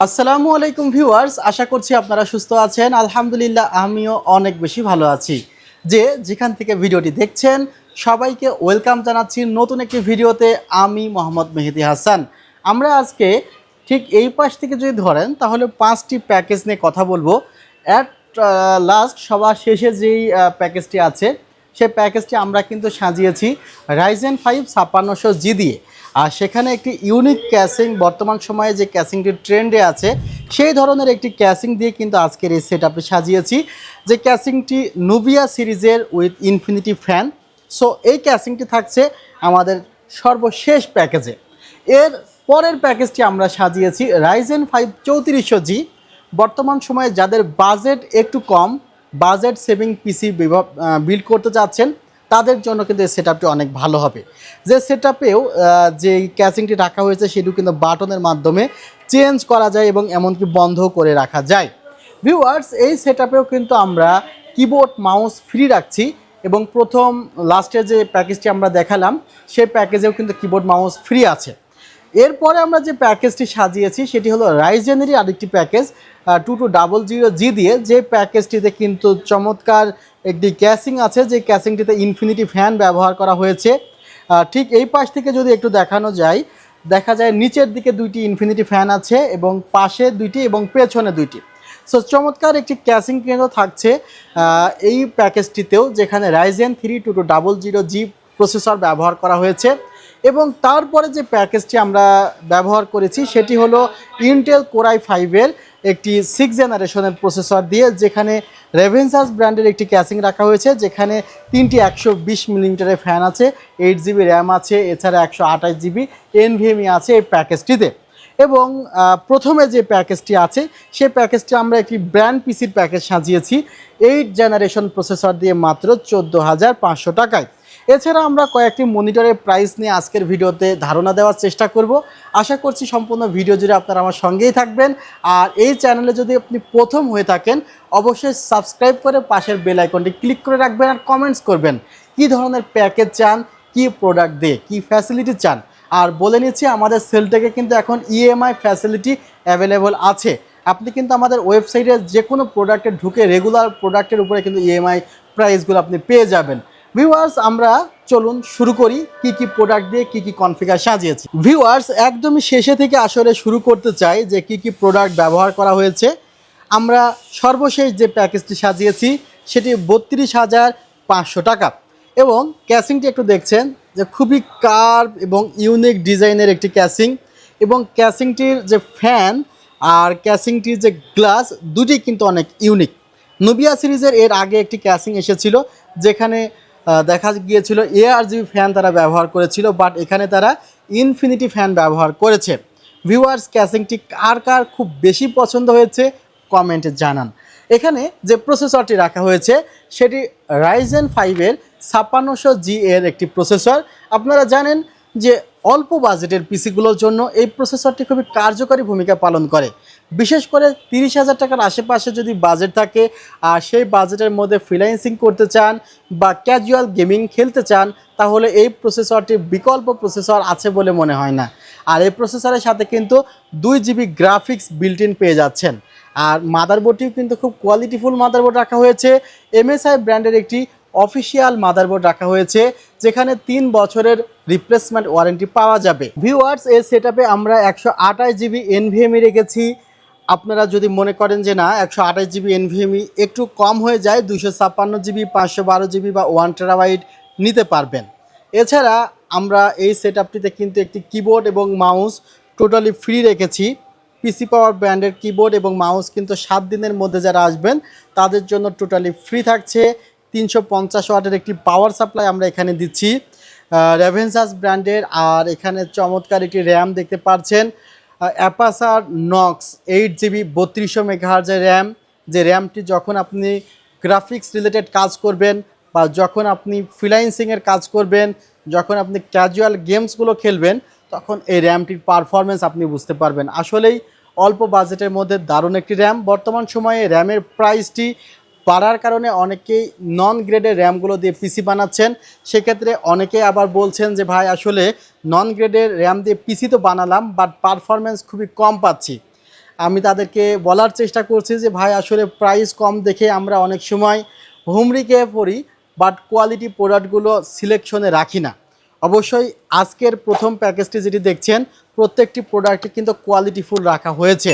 আসসালামু আলাইকুম ভিউয়ার্স, আশা করছি আপনারা সুস্থ আছেন। আলহামদুলিল্লাহ, আমিও অনেক বেশি ভালো আছি। যে যেখান থেকে ভিডিওটি দেখছেন, সবাইকে ওয়েলকাম জানাচ্ছি নতুন একটি ভিডিওতে, আমি মোহাম্মদ মেহেদি হাসান। আমরা আজকে ঠিক এই পাশ থেকে যদি ধরেন, তাহলে পাঁচটি প্যাকেজ নিয়ে কথা বলব। অ্যাট লাস্ট সবার শেষে যেই প্যাকেজটি আছে, সেই প্যাকেজটি আমরা কিন্তু সাজিয়েছি রাইজেন ফাইভ ছাপ্পান্নশো জি দিয়ে। আর সেখানে একটি ইউনিক ক্যাসিং বর্তমান সময়ে যে ক্যাসিংটি ট্রেন্ডে আছে, সেই ধরনের একটি ক্যাসিং দিয়ে কিন্তু আজকের এই সেট আপে সাজিয়েছি। যে ক্যাসিংটি নুবিয়া সিরিজের উইথ ইনফিনিটি ফ্যান সো এই ক্যাসিংটি থাকছে আমাদের সর্বশেষ প্যাকেজে এর পরের প্যাকেজটি আমরা সাজিয়েছি রাইজেন ফাইভ চৌত্রিশশো জি বর্তমান সময়ে যাদের বাজেট একটু কম বাজেট সেভিং পিসি বিল্ড করতে চাচ্ছেন তাদের জন্য কিন্তু এই সেট অনেক ভালো হবে। যে সেট আপেও যে ক্যাসিংটি রাখা হয়েছে সেটি কিন্তু বাটনের মাধ্যমে চেঞ্জ করা যায় এবং এমনকি বন্ধ করে রাখা যায়। ভিউয়ার্স এই সেট কিন্তু আমরা কিবোর্ড মাউস ফ্রি রাখছি এবং প্রথম লাস্টের যে প্যাকেজটি আমরা দেখালাম, সেই প্যাকেজেও কিন্তু কিবোর্ড মাউস ফ্রি আছে। এরপরে আমরা যে প্যাকেজটি সাজিয়েছি, সেটি হলো রাইজেনেরই আরেকটি package two two double zero G দিয়ে। যে প্যাকেজটিতে কিন্তু চমৎকার একটি ক্যাসিং আছে, যে ক্যাসিংটিতে ইনফিনিটি ফ্যান ব্যবহার করা হয়েছে। ঠিক এই পাশ থেকে যদি একটু দেখানো যায়, দেখা যায় নিচের দিকে দুইটি ইনফিনিটি ফ্যান আছে এবং পাশে দুইটি এবং পেছনে দুইটি। সো চমৎকার একটি ক্যাসিং কেন্দ্র থাকছে এই প্যাকেজটিতেও, যেখানে Ryzen three two two double zero G processor ব্যবহার করা হয়েছে। এবং তারপরে যে প্যাকেজটি আমরা ব্যবহার করেছি, সেটি হলো ইন্টেল কোরাই ফাইভের একটি সিক্স জেনারেশনের প্রসেসর দিয়ে, যেখানে রেভেন্সাস ব্র্যান্ডের একটি ক্যাসিং রাখা হয়েছে, যেখানে তিনটি একশো বিশ মিলিমিটারের ফ্যান আছে এইট জিবি র্যাম আছে, এছাড়া একশো আঠাশ জিবি এনভিএমই আছে এই প্যাকেজটিতে এবং প্রথমে যে প্যাকেজটি আছে, সেই প্যাকেজটি আমরা একটি ব্র্যান্ড পিসির প্যাকেজ সাজিয়েছি এইট জেনারেশন প্রসেসর দিয়ে মাত্র চোদ্দ হাজার পাঁচশো টাকায়। এছাড়া আমরা কয়েকটি মনিটরের প্রাইস নিয়ে আজকের ভিডিওতে ধারণা দেওয়ার চেষ্টা করব। আশা করছি সম্পূর্ণ ভিডিও জুড়ে আপনারা আমার সঙ্গেই থাকবেন। আর এই চ্যানেলে যদি আপনি প্রথম হয়ে থাকেন, অবশ্যই সাবস্ক্রাইব করে পাশের বেল আইকনটি ক্লিক করে রাখবেন আর কমেন্টস করবেন। কী ধরনের প্যাকেজ চান, কী প্রোডাক্ট দিয়ে, কী ফ্যাসিলিটি চান? আর বলে নিচ্ছি, আমাদের সেলটেকে কিন্তু এখন E ইএমআই ফ্যাসিলিটি অ্যাভেলেবল আছে। আপনি কিন্তু আমাদের ওয়েবসাইটে যে কোনো প্রোডাক্টে ঢুকে রেগুলার প্রোডাক্টের উপরে কিন্তু E ইএমআই প্রাইসগুলো আপনি পেয়ে যাবেন। ভিউয়ার্স আমরা চলুন শুরু করি কি কি প্রোডাক্ট দিয়ে কি কি কনফিগার সাজিয়েছি। ভিউয়ার্স একদমই শেষে থেকে আসলে শুরু করতে চাই যে কি কি প্রোডাক্ট ব্যবহার করা হয়েছে। আমরা সর্বশেষ যে প্যাকেজটি সাজিয়েছি, সেটি বত্রিশ হাজার পাঁচশো টাকা। এবং ক্যাসিংটি একটু দেখছেন যে খুবই কার্ভ এবং ইউনিক ডিজাইনের একটি ক্যাসিং এবং ক্যাসিংটির যে ফ্যান আর ক্যাসিংটির যে গ্লাস দুটি কিন্তু অনেক ইউনিক নুবিয়া সিরিজের এর আগে একটি ক্যাসিং এসেছিল, যেখানে দেখা গিয়েছিল এআর জিবি ফ্যান তারা ব্যবহার করেছিল বাট এখানে তারা ইনফিনিটি ফ্যান ব্যবহার করেছে। ভিউয়ার্স ক্যাসিংটি কার কার খুব বেশি পছন্দ হয়েছে কমেন্টে জানান। এখানে যে প্রসেসরটি রাখা হয়েছে, সেটি রাইজেন ফাইভের ছাপ্পান্নশো জি এর একটি প্রসেসর আপনারা জানেন যে অল্প বাজেটের পিসিগুলোর জন্য এই প্রসেসরটি খুবই কার্যকরী ভূমিকা পালন করে। বিশেষ করে তিরিশ হাজার টাকার আশেপাশে যদি বাজেট থাকে, আর সেই বাজেটের মধ্যে ফ্রিল্যান্সিং করতে চান বা ক্যাজুয়াল গেমিং খেলতে চান, তাহলে এই প্রসেসরটির বিকল্প প্রসেসর আছে বলে মনে হয় না। আর এই প্রসেসরের সাথে কিন্তু দুই জিবি গ্রাফিক্স বিল্ট ইন পেয়ে যাচ্ছেন। আর মাদারবোর্ডটিও কিন্তু খুব কোয়ালিটিফুল মাদারবোর্ড রাখা হয়েছে। এমএসআই ব্র্যান্ডের একটি অফিসিয়াল মাদারবোর্ড রাখা হয়েছে, যেখানে তিন বছরের রিপ্লেসমেন্ট ওয়ারেন্টি পাওয়া যাবে। ভিউয়ার্স এর সেট আমরা একশো আঠাশ জিবি এনভিএমই রেখেছি। আপনারা যদি মনে করেন যে না, একশো আঠাশ জিবি এনভিএমই একটু কম হয়ে যায় দুশো ছাপ্পান্ন জিবি পাঁচশো বারো জিবি বা ওয়ান টেরাবাইট নিতে পারবেন। এছাড়া আমরা এই সেট কিন্তু একটি কিবোর্ড এবং মাউস টোটালি ফ্রি রেখেছি। পিসি পাওয়ার ব্র্যান্ডের কিবোর্ড এবং মাউস কিন্তু সাত দিনের মধ্যে যারা আসবেন, তাদের জন্য টোটালি ফ্রি থাকছে। তিনশো পঞ্চাশ ওয়াটের একটি পাওয়ার সাপ্লাই আমরা এখানে দিচ্ছি। রেভেন্সাস ব্র্যান্ডের আর এখানে চমৎকার একটি র্যাম দেখতে পাচ্ছেন। অ্যাপাসার নক্স এইট জিবি বত্রিশশো মেগাহার্জের র্যাম যে র্যামটি যখন আপনি গ্রাফিক্স রিলেটেড কাজ করবেন বা যখন আপনি ফ্রিলাইন্সিংয়ের কাজ করবেন, যখন আপনি ক্যাজুয়াল গেমসগুলো খেলবেন, তখন এই র্যামটির পারফরমেন্স আপনি বুঝতে পারবেন। আসলেই অল্প বাজেটের মধ্যে দারুণ একটি র্যাম বর্তমান সময়ে র্যামের প্রাইসটি বাড়ার কারণে অনেকেই নন গ্রেডের র্যামগুলো দিয়ে পিসি বানাচ্ছেন। সেক্ষেত্রে অনেকে আবার বলছেন যে, ভাই, আসলে নন গ্রেডের র্যাম দিয়ে পিসি তো বানালাম বাট পারফরমেন্স খুবই কম পাচ্ছি। আমি তাদেরকে বলার চেষ্টা করছি যে, ভাই, আসলে প্রাইস কম দেখে আমরা অনেক সময় হুমড়িকে পড়ি বাট কোয়ালিটি প্রোডাক্টগুলো সিলেকশনে রাখি না। অবশ্যই আজকের প্রথম প্যাকেজটি যেটি দেখছেন, প্রত্যেকটি প্রোডাক্টে কিন্তু কোয়ালিটিফুল রাখা হয়েছে।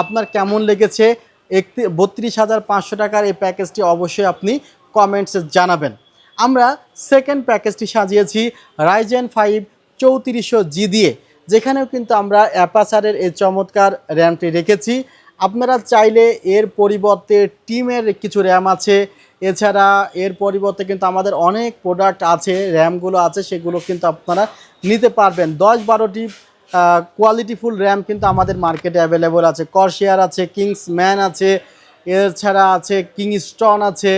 আপনার কেমন লেগেছে? একটি বত্রিশ হাজার পাঁচশো টাকার এই প্যাকেজটি অবশ্যই আপনি কমেন্টসে জানাবেন। আমরা সেকেন্ড প্যাকেজটি সাজিয়েছি রাইজেন ফাইভ চৌত্রিশশো জি দিয়ে, যেখানেও কিন্তু আমরা অ্যাপাসারের এই চমৎকার র্যামটি রেখেছি। আপনারা চাইলে এর পরিবর্তে টিমের কিছু র্যাম আছে, এছাড়া এর পরিবর্তে কিন্তু আমাদের অনেক প্রোডাক্ট আছে র্যামগুলো আছে, সেগুলো কিন্তু আপনারা নিতে পারবেন। দশ বারোটি কোয়ালিটিফুল র্যাম কিন্তু আমাদের মার্কেটে অ্যাভেলেবল আছে। করশিয়ার আছে কিংস ম্যান আছে, এছাড়া আছে কিং স্টন আছে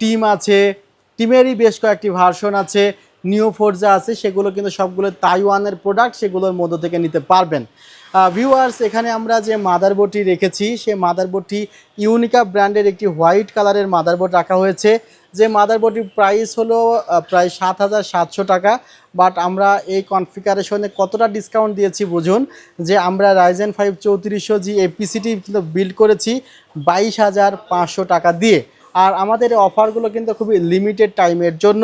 টিম আছে টিমেরই বেশ কয়েকটি ভার্সন আছে নিউ ফোর্জা আছে, সেগুলো কিন্তু সবগুলো তাইওয়ানের প্রোডাক্ট সেগুলোর মধ্য থেকে নিতে পারবেন। ভিউয়ার্স এখানে আমরা যে মাদারবোর্ডটি রেখেছি সে মাদারবোর্ডটি ইউনিকা ব্র্যান্ডের একটি হোয়াইট কালারের মাদারবোর্ড রাখা হয়েছে। যে মাদারবোর্ডটির প্রাইস হলো প্রায় সাত হাজার সাতশো টাকা। বাট আমরা এই কনফিগারেশনে কতটা ডিসকাউন্ট দিয়েছি বুঝুন? যে আমরা রাইজেন ফাইভ চৌত্রিশশো জি এপিসিটি কিন্তু বিল্ড করেছি বাইশ হাজার পাঁচশো টাকা দিয়ে। আর আমাদের এই অফারগুলো কিন্তু খুবই লিমিটেড টাইমের জন্য।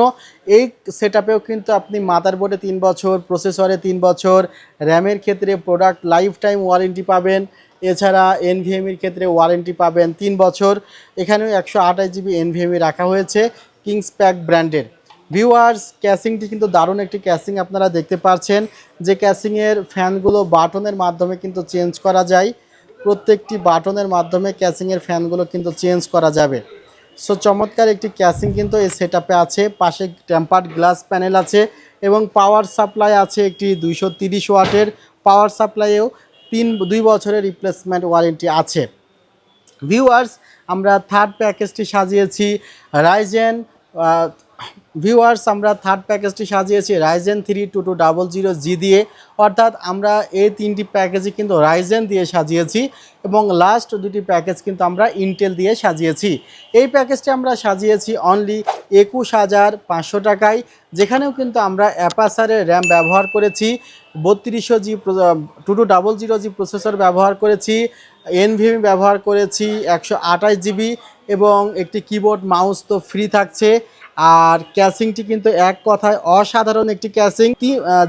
এই সেট কিন্তু আপনি মাদারবোর্ডে তিন বছর প্রসেসরে তিন বছর র্যামের ক্ষেত্রে প্রোডাক্ট লাইফ টাইম ওয়ারেন্টি পাবেন। এছাড়া এনভিএমির ক্ষেত্রে ওয়ারেন্টি পাবেন তিন বছর। এখানেও একশো আঠাশ জিবি এনভিএমি রাখা হয়েছে কিংস প্যাক ব্র্যান্ডের ভিউয়ার্স ক্যাসিংটি কিন্তু দারুণ একটি ক্যাসিং আপনারা দেখতে পাচ্ছেন যে ক্যাসিংয়ের ফ্যানগুলো বাটনের মাধ্যমে কিন্তু চেঞ্জ করা যায়। প্রত্যেকটি বাটনের মাধ্যমে ক্যাসিংয়ের ফ্যানগুলো কিন্তু চেঞ্জ করা যাবে। সো চমৎকার একটি ক্যাসিং কিন্তু এই সেট আছে। পাশে টেম্পার্ড গ্লাস প্যানেল আছে এবং পাওয়ার সাপ্লাই আছে একটি দুইশো তিরিশ ওয়াটের পাওয়ার সাপ্লাইয়েও তিন দুই বছরের রিপ্লেসমেন্ট ওয়ারেন্টি আছে। ভিউয়ার্স আমরা থার্ড প্যাকেজটি সাজিয়েছি রাইজেন ভিউয়ার্স আমরা থার্ড প্যাকেজটি সাজিয়েছি Ryzen three two two double zero G দিয়ে। অর্থাৎ আমরা এই তিনটি প্যাকেজই কিন্তু রাইজেন দিয়ে সাজিয়েছি এবং লাস্ট দুটি প্যাকেজ কিন্তু আমরা ইন্টেল দিয়ে সাজিয়েছি। এই প্যাকেজটি আমরা সাজিয়েছি অনলি একুশ হাজার পাঁচশো টাকায়, যেখানেও কিন্তু আমরা অ্যাপাসারের র্যাম ব্যবহার করেছি, বত্রিশশো G two two double zero G processor ব্যবহার করেছি এনভিএমি ব্যবহার করেছি, একশো আঠাশ জিবি এবং একটি কিবোর্ড মাউস তো ফ্রি থাকছে। আর ক্যাসিংটি কিন্তু এক কথায় অসাধারণ একটি ক্যাসিং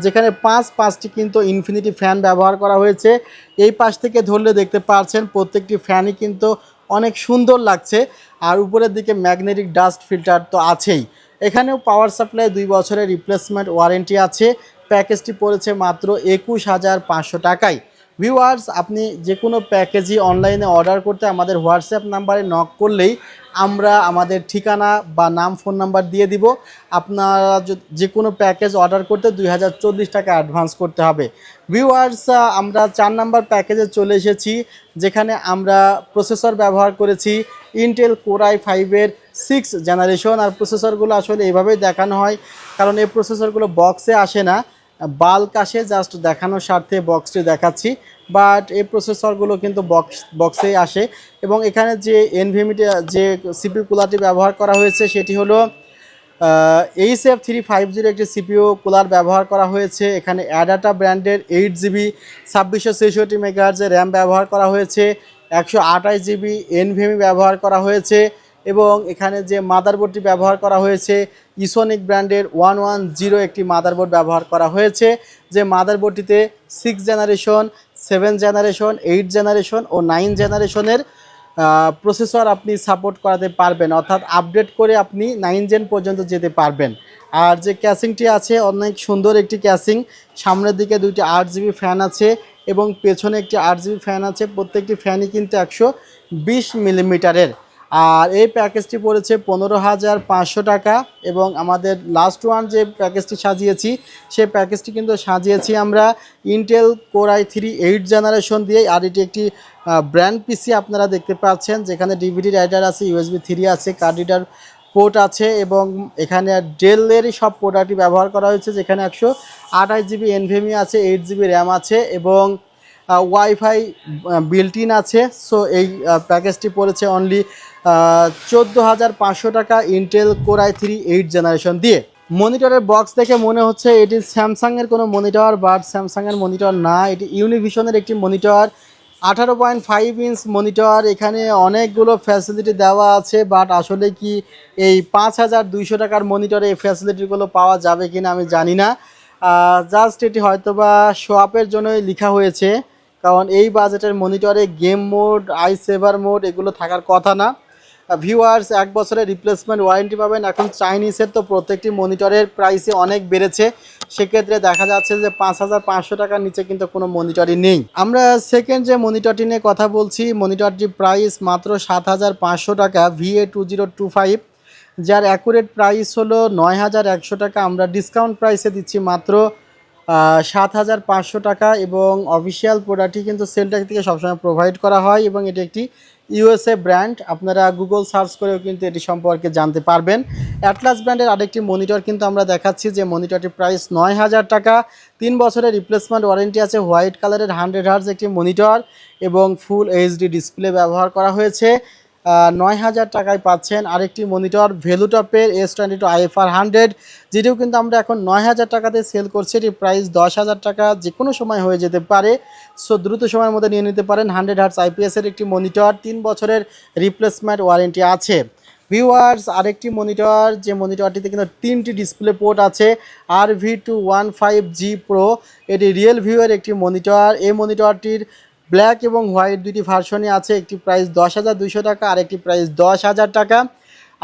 যেখানে পাঁচ পাঁচটি কিন্তু ইনফিনিটি ফ্যান ব্যবহার করা হয়েছে। এই পাশ থেকে ধরলে দেখতে পাচ্ছেন প্রত্যেকটি ফ্যানই কিন্তু অনেক সুন্দর লাগছে। আর উপরের দিকে ম্যাগনেটিক ডাস্ট ফিল্টার তো আছেই। এখানেও পাওয়ার সাপ্লাই দুই বছরের রিপ্লেসমেন্ট ওয়ারেন্টি আছে। প্যাকেজটি পড়েছে মাত্র একুশ হাজার পাঁচশো টাকায়। ভিউয়ার্স আপনি যে কোনো প্যাকেজই অনলাইনে অর্ডার করতে আমাদের হোয়াটসঅ্যাপ নাম্বারে নক করলেই আমরা আমাদের ঠিকানা বা নাম ফোন নাম্বার দিয়ে দিব। আপনারা য- কোনো প্যাকেজ অর্ডার করতে দুই হাজার চল্লিশ টাকা অ্যাডভান্স করতে হবে। ভিউয়ার্স আমরা চার নাম্বার প্যাকেজে চলে এসেছি, যেখানে আমরা প্রসেসর ব্যবহার করেছি ইন্টেল কোরাই ফাইভের সিক্স জেনারেশন আর প্রসেসরগুলো আসলে এভাবেই দেখানো হয়, কারণ এই প্রসেসরগুলো বক্সে আসে না। বাল্ক আসে জাস্ট দেখানোর স্বার্থে বক্সটি দেখাচ্ছি। বাট এই প্রসেসরগুলো কিন্তু বক্স বক্সেই আসে। এবং এখানে যে এনভিএমিটি যে সিপি কুলারটি ব্যবহার করা হয়েছে, সেটি হলো H F three five zero একটি সিপিও কুলার ব্যবহার করা হয়েছে। এখানে অ্যাডাটা ব্র্যান্ডের এইট জিবি ছাব্বিশশো ছেষট্টি মেগাহার্জের র্যাম ব্যবহার করা হয়েছে। একশো আঠাশ জিবি এনভিএমি ব্যবহার করা হয়েছে। এবং এখানে যে মাদারবোর্ডটি ব্যবহার করা হয়েছে ইসোনিক ব্র্যান্ডের ওয়ান ওয়ান জিরো একটি মাদারবোর্ড ব্যবহার করা হয়েছে, যে মাদারবোর্ডটিতে six generation seven generation eight generation ও নাইন জেনারেশনের প্রসেসর আপনি সাপোর্ট করাতে পারবেন। অর্থাৎ আপডেট করে আপনি নাইন জেন পর্যন্ত যেতে পারবেন। আর যে ক্যাসিংটি আছে, অনেক সুন্দর একটি ক্যাসিং সামনের দিকে দুইটি আট জিবি ফ্যান আছে এবং পেছনে একটি আট জিবি ফ্যান আছে। প্রত্যেকটি ফ্যানই কিন্তু একশো বিশ মিলিমিটারের আর এই প্যাকেজটি পড়েছে পনেরো হাজার পাঁচশো টাকা এবং আমাদের লাস্ট ওয়ান যে প্যাকেজটি সাজিয়েছি সেই প্যাকেজটি কিন্তু সাজিয়েছি আমরা Intel core i three eight generation দিয়ে আর এটি একটি ব্র্যান্ড পিসি আপনারা দেখতে পাচ্ছেন, যেখানে ডিভিডি রাইডার আছে ইউএসবি থ্রি আছে কার্ড রিডার পোর্ট আছে এবং এখানে ডেলেরই সব প্রোডাক্টই ব্যবহার করা হয়েছে, যেখানে একশো আঠাশ জিবি এনভিএমি আছে এইট জিবি র্যাম আছে এবং ওয়াইফাই বিল্ট ইন আছে। সো এই প্যাকেজটি পড়েছে অনলি চোদ্দ হাজার পাঁচশো টাকা Intel core i three eight generation দিয়ে। মনিটরের বক্স দেখে মনে হচ্ছে এটি স্যামসাংয়ের কোনো মনিটর বাট স্যামসাংয়ের মনিটর না। এটি ইউনিভিশনের একটি মনিটর আঠারো পয়েন্ট ফাইভ ইঞ্চ মনিটর এখানে অনেকগুলো ফ্যাসিলিটি দেওয়া আছে বাট আসলে কি এই পাঁচ হাজার দুইশো টাকার মনিটরে এই ফ্যাসিলিটিগুলো পাওয়া যাবে কিনা আমি জানি না। জাস্ট এটি হয়তোবা শোয়াপের জন্যই লেখা হয়েছে। কারণ এই বাজেটের মনিটরে game mode, eye saver mode এগুলো থাকার কথা না। ভিউয়ার্স এক বছরের রিপ্লেসমেন্ট ওয়ারেন্টি পাবেন। এখন চাইনিজের তো প্রত্যেকটি মনিটরের প্রাইসে অনেক বেড়েছে। সেক্ষেত্রে দেখা যাচ্ছে যে পাঁচ হাজার পাঁচশো টাকার নিচে কিন্তু কোনো মনিটরই নেই। আমরা সেকেন্ড যে মনিটরটি নিয়ে কথা বলছি, মনিটরটির প্রাইস মাত্র সাত হাজার পাঁচশো টাকা VA two zero two five যার অ্যাকুরেট প্রাইস হলো নয় হাজার একশো টাকা। আমরা ডিসকাউন্ট প্রাইসে দিচ্ছি মাত্র সাত হাজার পাঁচশো টাকা এবং অফিসিয়াল প্রোডাক্টটি কিন্তু সেলটাক থেকে সবসময় প্রোভাইড করা হয় এবং এটি একটি ইউএসএ ব্র্যান্ড আপনারা গুগল সার্চ করেও কিন্তু এটি সম্পর্কে জানতে পারবেন। অ্যাটলাস ব্র্যান্ডের আরেকটি মনিটর কিন্তু আমরা দেখাচ্ছি যে মনিটরটির প্রাইস নয় হাজার টাকা। তিন বছরের রিপ্লেসমেন্ট ওয়ারেন্টি আছে হোয়াইট কালারের হান্ড্রেড হার্জ একটি মনিটর এবং ফুল এইচডি ডিসপ্লে ব্যবহার করা হয়েছে। নয় হাজার টাকায় পাচ্ছেন। আরেকটি monitor ভেলুটপের S twenty two IFR hundred যেটিও কিন্তু আমরা এখন নয় হাজার টাকাতে সেল করছি। এটির প্রাইস দশ হাজার টাকা যে কোনো সময় হয়ে যেতে পারে। সো দ্রুত সময়ের মধ্যে নিয়ে নিতে পারেন। হান্ড্রেড হার্টস আইপিএসের একটি মনিটর, তিন বছরের রিপ্লেসমেন্ট ওয়ারেন্টি আছে। ভিউয়ার্স আরেকটি মনিটর, যে মনিটরটিতে কিন্তু তিনটি ডিসপ্লে পোর্ট আছে। আর V two one five G pro এটি রিয়েল ভিউয়ের একটি মনিটর। এই মনিটরটির ব্ল্যাক এবং হোয়াইট দুটি ভার্সনই আছে। একটি প্রাইস দশ হাজার দুশো টাকা আর একটি প্রাইস দশ হাজার টাকা।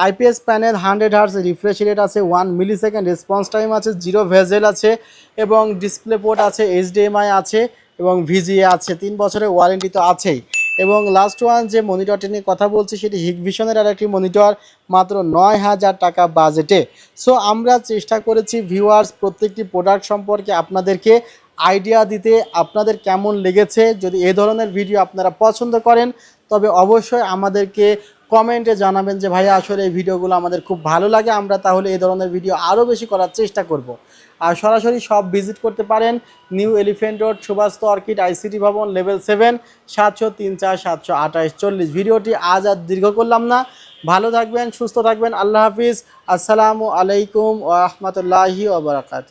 IPS panel hundred hertz refresh rate আছে one millisecond response time আছে জিরো ভেজেল আছে এবং ডিসপ্লে পোর্ট আছে এইচডিএমআই আছে এবং ভিজিএ আছে। তিন বছরের ওয়ারেন্টি তো আছেই। এবং লাস্ট ওয়ান যে মনিটরটি নিয়ে কথা বলছি, সেটি হিগভিশনের আর একটি মনিটর মাত্র নয় হাজার টাকা বাজেটে সো আমরা চেষ্টা করেছি ভিউয়ার্স প্রত্যেকটি প্রোডাক্ট সম্পর্কে আপনাদেরকে আইডিয়া দিতে আপনাদের কেমন লেগেছে? যদি এ ধরনের ভিডিও আপনারা পছন্দ করেন, তবে অবশ্যই আমাদেরকে কমেন্টে জানাবেন যে, ভাইয়া, আসলে এই ভিডিওগুলো আমাদের খুব ভালো লাগে, আমরা তাহলে এই ধরনের ভিডিও আরও বেশি করার চেষ্টা করব। আর সরাসরি সব ভিজিট করতে পারেন New Elephant Road Subhash Orchid ICT Bhaban level seven সাতশো তিন চার, সাতশো আঠাশ, চল্লিশ। ভিডিওটি আজ আর দীর্ঘ করলাম না। ভালো থাকবেন, সুস্থ থাকবেন। আল্লাহ হাফিজ। আসসালামু আলাইকুম ওরহমতুল্লাহি ওবরাকাত